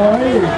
Ôi.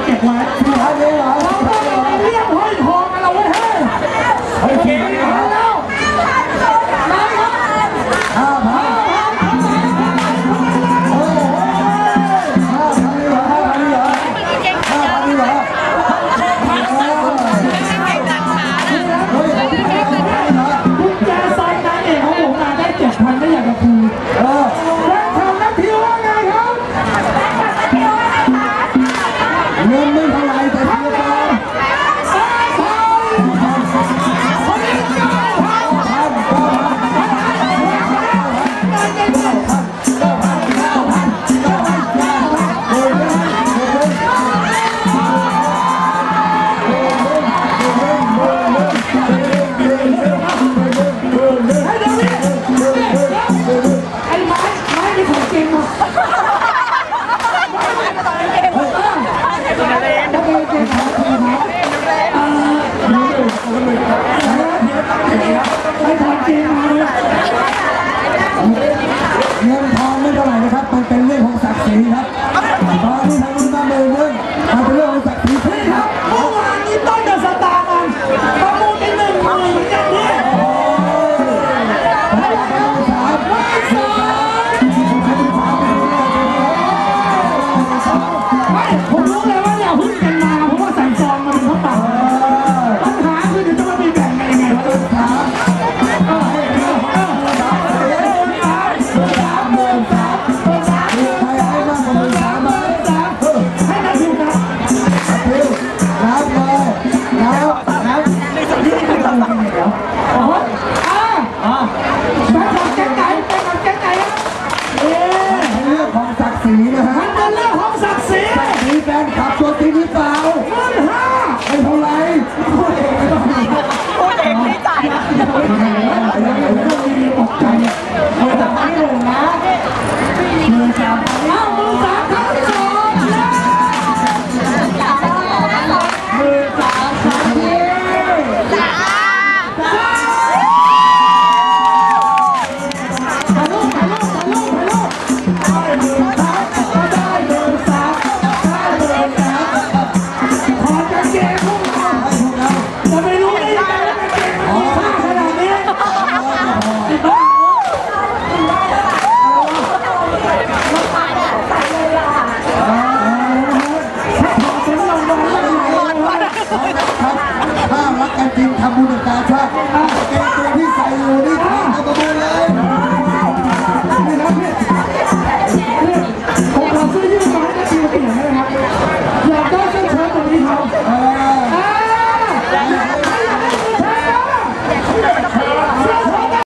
que guardar, 哎呀！สีมีแฟนคลับตัวจริงรักกันจริงทำบุญกับกาชาติ